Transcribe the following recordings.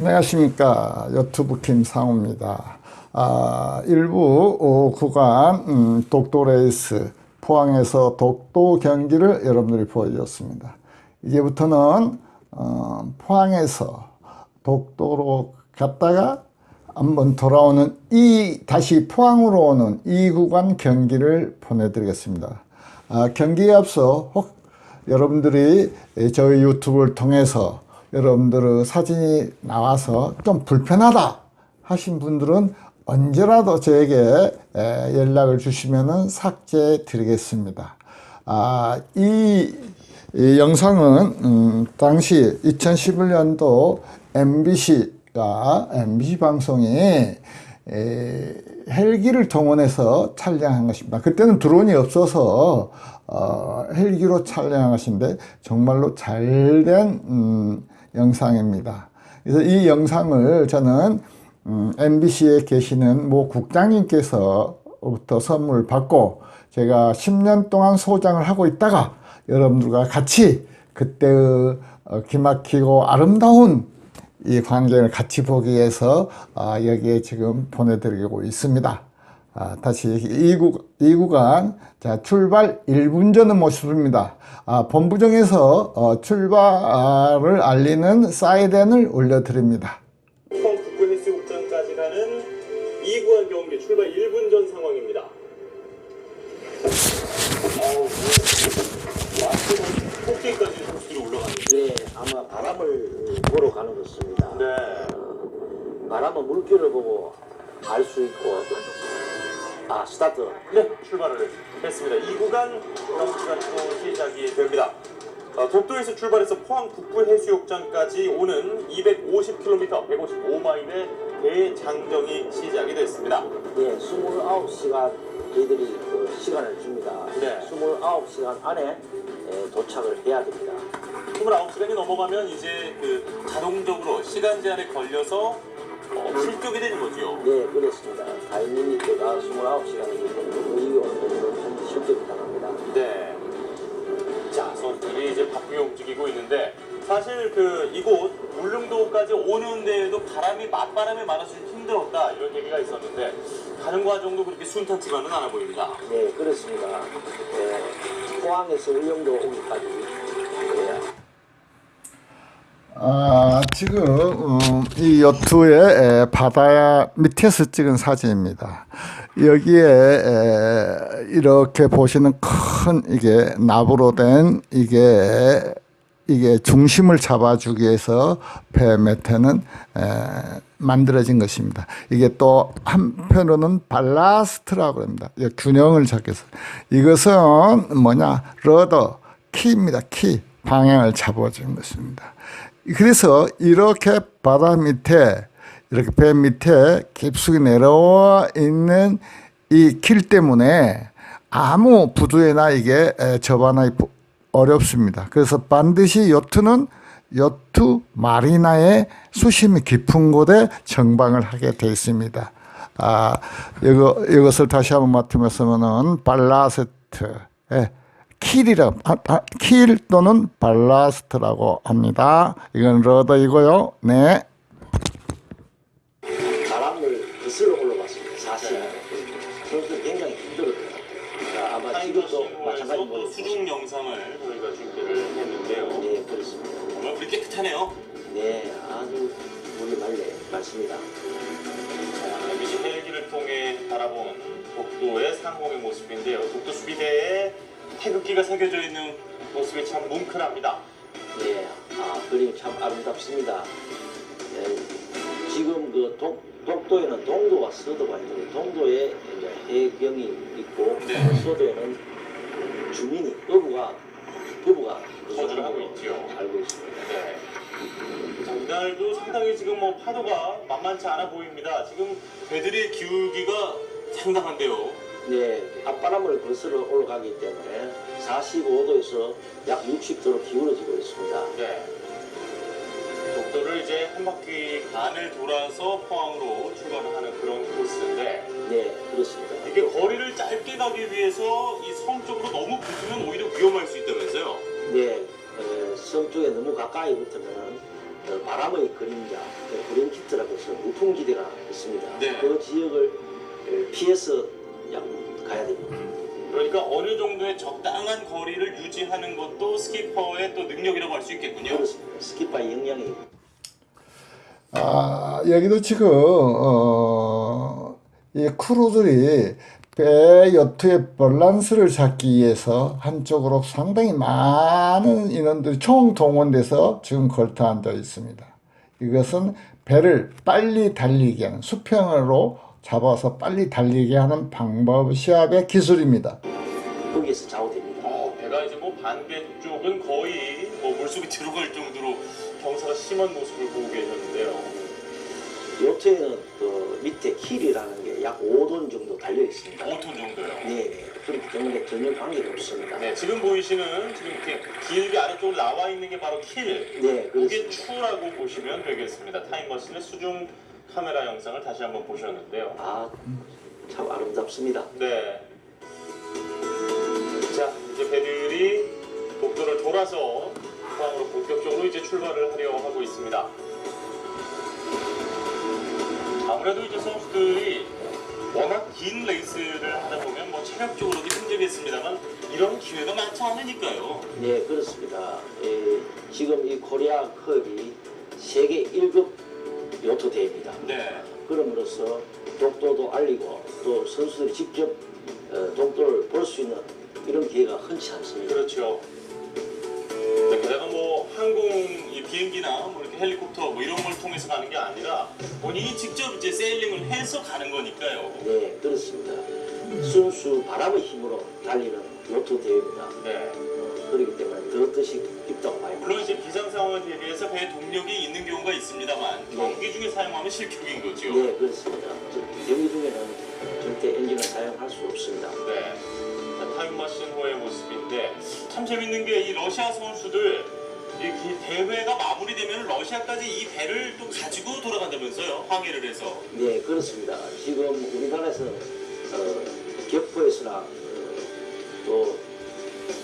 안녕하십니까 유튜브 김상우입니다. 아, 일부 어, 구간 음, 독도 레이스 포항에서 독도 경기를 여러분들이 보여줬습니다. 이제부터는 어, 포항에서 독도로 갔다가 한번 돌아오는 이 다시 포항으로 오는 이 구간 경기를 보내드리겠습니다. 아, 경기에 앞서 혹 여러분들이 저희 유튜브를 통해서 여러분들의 사진이 나와서 좀 불편하다 하신 분들은 언제라도 저에게 에, 연락을 주시면 삭제해 드리겠습니다. 아, 이, 이 영상은 음, 당시 2011년도 MBC가 MBC 방송이 에, 헬기를 동원해서 촬영한 것입니다. 그때는 드론이 없어서 어, 헬기로 촬영한 것인데 정말로 잘된 음, 영상입니다. 그래서 이 영상을 저는 음, MBC에 계시는 모 국장님께서부터 선물을 받고 제가 10년 동안 소장을 하고 있다가 여러분들과 같이 그때의 어, 기막히고 아름다운 이 광경을 같이 보기 위해서 아, 여기에 지금 보내드리고 있습니다. 아, 다시 이, 구, 이 구간 자, 출발 1분 전의 모습입니다. 아, 본부정에서 어, 출발을 알리는 사이렌을 올려드립니다. 포항 북부해수욕장까지 가는 이구간 경기 출발 1분 전 상황입니다. 아우, 완전 폭기까지 선수들이 올라갑니다. 네, 아마 바람을 보러 가는 것입니다. 네. 바람은 물기를 보고 알 수 있고. 아, 스타트. 네, 출발을 했습니다. 이 구간 경기가 또 시작이 됩니다. 어, 독도에서 출발해서 포항 북부해수욕장까지 오는 250km, 155마일의 대장정이 시작이 됐습니다. 네, 29시간 저희들이 그 시간을 줍니다. 네. 29시간 안에 에, 도착을 해야 됩니다. 29시간이 넘어가면 이제 그 자동적으로 시간 제한에 걸려서 어, 출격이 되는 거죠. 네, 그렇습니다. 29시간이기 때문에 의 온도는 실격이 당합니다. 네. 자, 선수들이 이제 바쁘게 움직이고 있는데 사실 그 이곳 울릉도까지 오는 데에도 바람이 맞바람이 많아서 좀 힘들었다 이런 얘기가 있었는데 가는 과정도 그렇게 순탄치만은 않아 보입니다. 네, 그렇습니다. 네, 포항에서 울릉도 오기까지 네, 아, 지금 음, 이 요트의 에, 바다 밑에서 찍은 사진입니다. 여기에 에, 이렇게 보시는 큰 이게 나무로 된 이게 이게 중심을 잡아주기 위해서 에, 만들어진 것입니다. 이게 또 한편으로는 발라스트라고 합니다. 이 균형을 잡기 위해서. 이것은 뭐냐 러더 키입니다. 키 방향을 잡아주는 것입니다. 그래서 이렇게 바다 밑에 이렇게 배 밑에 깊숙이 내려와 있는 이 길 때문에 아무 부두에나 이게 부- 어렵습니다. 그래서 반드시 요트는 요트 마리나의 수심이 깊은 곳에 정방을 하게 되어 있습니다. 아, 이거, 이것을 다시 한번 맡으면서는 발라스트, 예, 킬이라, 아, 아, 킬 또는 발라스트라고 합니다. 이건 러더이고요. 네. 바람을 거슬러 올라갔습니다. 사실 선수 굉장히 힘들었어요. 자, 아마 지금도 마찬가지 또 모습. 수중 영상을 저희가 준비를 했는데요. 네, 그렇습니다. 정말 물이 깨끗하네요. 네, 아주 물이 맑네. 자, MBC 헬기를 통해 바라본 독도의 상공의 모습인데요. 독도 수비대에 태극기가 새겨져 있는 모습이 참 뭉클합니다. 네, 아, 그림 참 아름답습니다. 네, 지금 그 독, 독도에는 동도와 서도가 있는데 동도에 이제 해경이 있고 네. 서도에는 주민이 어부가 부부가 거주를 하고 있지요. 알고 있습니다. 네. 자, 이날도 상당히 지금 뭐 파도가 만만치 않아 보입니다. 지금 배들의 기울기가 상당한데요. 네, 앞바람을 거슬러 올라가기 때문에 45도에서 약 60도로 기울어지고 있습니다. 네. 독도를 이제 한 바퀴 반을 돌아서 포항으로 출발을 하는 그런 코스인데 네, 그렇습니다. 이게 거리를 짧게 가기 위해서 이 섬 쪽으로 너무 붙으면 오히려 위험할 수 있다면서요. 네, 어, 섬 쪽에 너무 가까이 붙으면 어, 바람의 그림자, 그 브랭키트라고 해서 우풍지대가 있습니다. 네. 그 지역을 에, 피해서 정도의 적당한 거리를 유지하는 것도 스키퍼의 또 능력이라고 할 수 있겠군요. 스키파의 영향이 아, 여기도 지금, 어, 이 크루들이 배 요트의 밸런스를 잡기 위해서 한쪽으로 상당히 많은 인원들이 총동원돼서 지금 걸터 앉아 있습니다. 이것은 배를 빨리 달리게 하는, 수평으로 잡아서 빨리 달리게 하는 방법, 시합의 기술입니다. 거기에서 좌우됩니다. 어, 배가 이제 뭐 반배 쪽은 거의 뭐 물속에 들어갈 정도로 경사가 심한 모습을 보고 계셨는데요. 요트에는 그 밑에 킬이라는 게 약 5돈 정도 달려 있습니다. 5톤 정도요. 네, 네. 그렇기 때문에 전혀 관계가 없습니다. 네, 지금 보이시는 지금 이렇게 길게 아래쪽으로 나와 있는 게 바로 킬. 네, 그게. 추라고 보시면 되겠습니다. 타임머신의 수중 카메라 영상을 다시 한번 보셨는데요. 아, 참 아름답습니다. 네. 복도를 돌아서 포항으로 본격적으로 이제 출발을 하려 하고 있습니다. 아무래도 이제 선수들이 워낙 긴 레이스를 하다 보면 뭐 체력적으로도 힘들겠습니다만 이런 기회가 많지 않으니까요. 네, 그렇습니다. 에, 지금 이 코리아 컵이 세계 1급 요트 대회입니다. 네. 그럼으로써 독도도 알리고 또 선수들이 직접 어, 독도를 볼 수 있는 이런 기회가 흔치 않습니다. 그렇죠. 네, 뭐 항공 이 비행기나 뭐 이렇게 헬리콥터 뭐 이런 걸 통해서 가는 게 아니라 본인이 직접 이제 세일링을 해서 가는 거니까요. 네, 그렇습니다. 순수 바람의 힘으로 달리는 요트 대회입니다. 네. 어, 그렇기 때문에 더 뜻이 있다고 봐요. 물론 이제 비상 상황에 대비해서 배에 동력이 있는 경우가 있습니다만 경기 중에 사용하면 실격인 거죠. 네, 그렇습니다. 저, 경기 중에는 절대 엔진을 사용할 수 없습니다. 네. 자, 타임머신 호의 모습인데 참 재밌는 게 이 러시아 선수들 이 기- 대회가 마무리되면 러시아까지 이 배를 또 가지고 돌아간다면서요 항해를 해서 네, 그렇습니다. 지금 우리나라에서는 어, 격포에서나 어, 또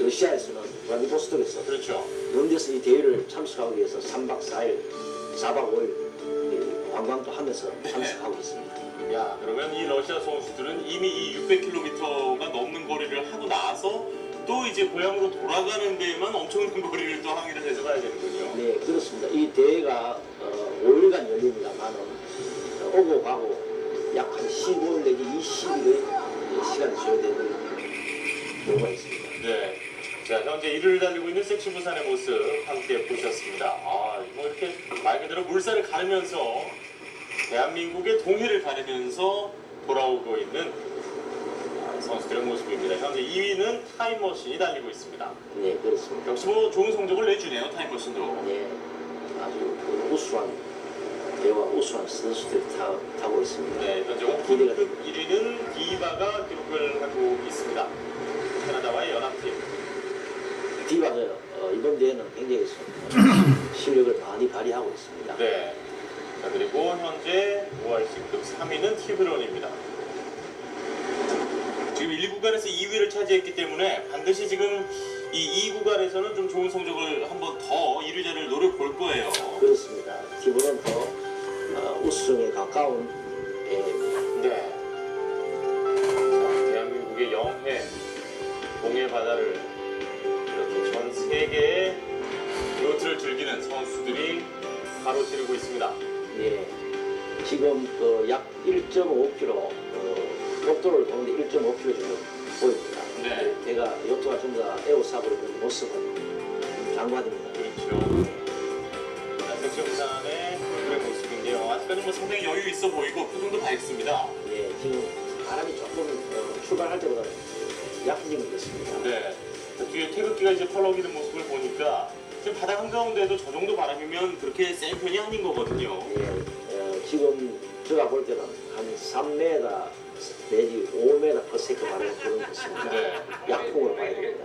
러시아에서는 블라디보스톡에서 그렇죠. 그런 데서 이 대회를 참석하기 위해서 3박 4일, 4박 5일 관광도 하면서 참석하고 있습니다. 야 그러면 이 러시아 선수들은 이미 이 600km가 넘는 거리를 하고 나서 또 이제 고향으로 돌아가는 데에만 엄청난 거리를 또 항해를 해서 가야 되는군요. 네, 그렇습니다. 이 대회가 어, 5일간 열립니다만은 어, 오고 가고 약 한 15일 내지 20일의 시간이 소요되는 경우가 있습니다. 네. 자, 현재 이를 달리고 있는 섹시 부산의 모습 함께 보셨습니다. 아, 뭐 이렇게 말 그대로 물살을 가르면서 대한민국의 동해를 가르면서 돌아오고 있는 아, 선수들의 모습입니다. 현재 2위는 타임머신이 달리고 있습니다. 네, 그렇습니다. 역시 뭐 좋은 성적을 내주네요, 타임머신도. 네, 아주 그 우수한 배와 우수한 선수들이 타, 타고 있습니다. 네, 현재 오픈급 1위는 디바가 기록을 하고 있습니다. 캐나다와의 연합팀. 디바가 어, 이번 대회는 굉장히 어, 실력을 많이 발휘하고 있습니다. 네. 자, 그리고 현재 ORC급 3위는 티브론입니다. 지금 1, 2구간에서 2위를 차지했기 때문에 반드시 지금 이 2구간에서는 좀 좋은 성적을 한번 더 1위 자리를 노려볼 거예요. 그렇습니다. 티브는 더 어, 우승에 가까운 대회입니다. 네. 자, 대한민국의 영해, 동해 바다를 이렇게 전 세계의 요트를 즐기는 선수들이 가로지르고 있습니다. 네, 지금 그 약 1.5km 어, 독도를 도는데 1.5km 정도 보입니다. 네. 배가 요트가 전부 다 에워싸버리는 모습은 장관입니다. 그렇죠. 부산의 그의 모습인데요. 아직까지 뭐 상당히 여유 있어 보이고 표정도 밝습니다. 네, 지금 바람이 조금 어, 출발할 때보다 약해진 것 같습니다. 네. 자, 뒤에 태극기가 이제 펄럭이는 모습을 보니까 지금 바다 한가운데도 저 정도 바람이면 그렇게 센 편이 아닌 거거든요. 예, 어, 지금 제가 볼 때는 한 3m 내지 5m per second 바람이 부는 것 같습니다. 네. 약풍으로 봐야 됩니다.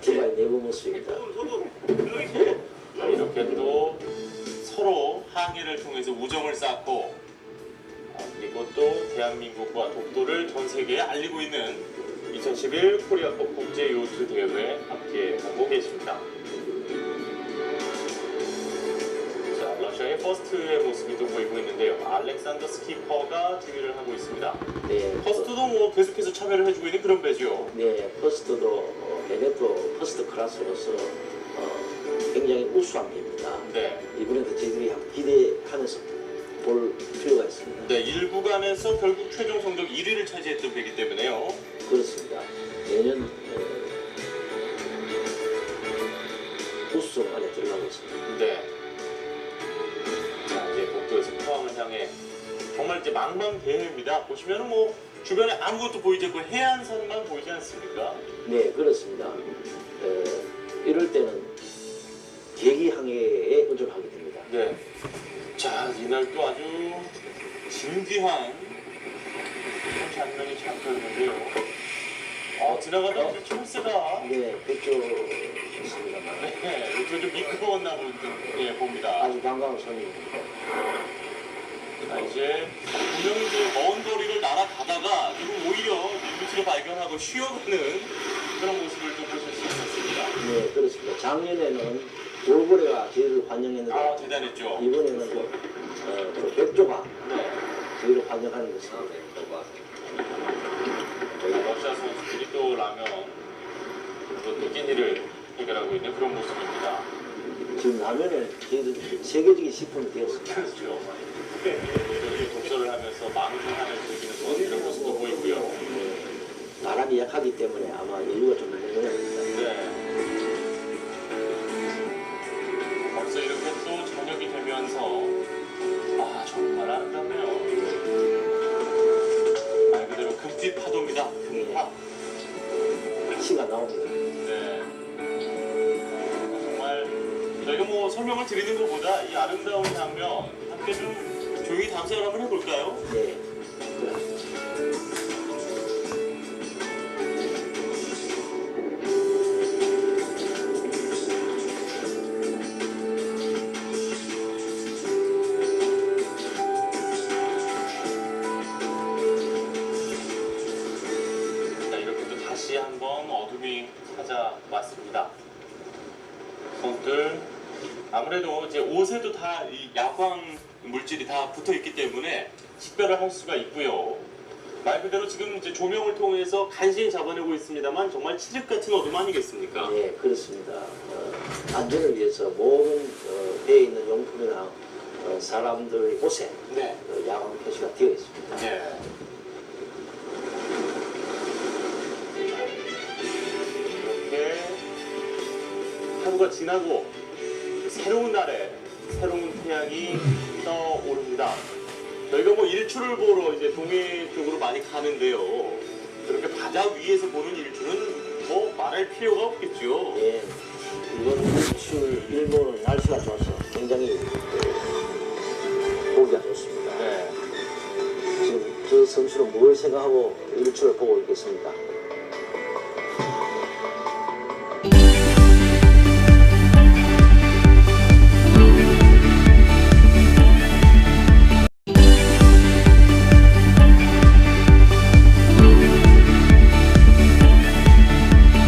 디바의 내부 모습입니다. 자, 이렇게 또 서로 항해를 통해서 우정을 쌓고 아, 그리고 또 대한민국과 독도를 전 세계에 알리고 있는 2011 코리아컵 국제 요트 대회 함께 하고 계십니다. 퍼스트의 모습이 또 보이고 있는데요. 알렉산더 스키퍼가 지휘를 하고 있습니다. 네, 퍼스트도 뭐 계속해서 참여를 해주고 있는 그런 배죠. 네, 퍼스트도 어, 베네토 퍼스트 클래스로서 어, 굉장히 우수한 배입니다. 네. 이번에도 저희들이 기대하면서 볼 필요가 있습니다. 네, 1구간에서 결국 최종 성적 1위를 차지했던 배이기 때문에요. 그렇습니다. 내년 어, 우수성 안에 들어가고 있습니다. 네. 향해 정말 이제 망망대해입니다. 보시면은 뭐 주변에 아무것도 보이지 않고 해안선만 보이지 않습니까? 네, 그렇습니다. 어, 이럴 때는 계기 항해에 의존하게 됩니다. 네. 자, 이날 또 아주 그런 장면이 잡혀있는데요. 어, 지나가다 이제 철새가 네, 그쪽 있습니다만 네, 이쪽에 좀 미끄러웠나 보, 예, 봅니다. 아주 반가운 손님입니다. 자, 이제 분명히 이제 먼 거리를 날아가다가 지금 오히려 밑을 발견하고 쉬어가는 그런 모습을 또 보실 수 있었습니다. 네, 그렇습니다. 작년에는 돌고래가 저희를 환영했는데 아, 대단했죠. 이번에는 뭐, 어, 그 백조가 네. 저희를 환영하는 것입니다. 러시아 선수들이 또 라면, 또 비키니를 해결하고 있는 그런 모습입니다. 지금 저희들 세계적인 식품이 되었습니다. 그렇죠. 독서를 하면서 망중하는 즐기는 선수들의 모습도 보이고요. 네, 바람이 약하기 때문에 아마 여유가 좀것 같습니다. 네. 벌써 이렇게 또 저녁이 되면서 아 정말 아름답네요. 말 그대로 금빛 파도입니다. 금파. 시가 나옵니다. 설명을 드리는 것보다 이 아름다운 장면 함께 좀 조용히 감상을 한번 해볼까요? 자, 이렇게 또 다시 한번 어둠이 찾아왔습니다. 선수들 아무래도 이제 옷에도 다 이 야광 물질이 다 붙어 있기 때문에 식별을 할 수가 있고요. 말 그대로 지금 이제 조명을 통해서 간신히 잡아내고 있습니다만 정말 칠흑 같은 어둠 아니겠습니까? 네, 그렇습니다. 어, 안전을 위해서 모든 어, 배에 있는 용품이나 어, 사람들 옷에 네. 어, 야광 표시가 되어 있습니다. 네. 이렇게 하루가 지나고 새로운 날에 새로운 태양이 떠오릅니다. 저희가 뭐 일출을 보러 이제 동해 쪽으로 많이 가는데요. 그렇게 바다 위에서 보는 일출은 뭐 말할 필요가 없겠죠. 네, 이번 일출 일본은 날씨가 좋아서 굉장히 어, 보기가 좋습니다. 네. 지금 저 선수는 뭘 생각하고 일출을 보고 있겠습니까?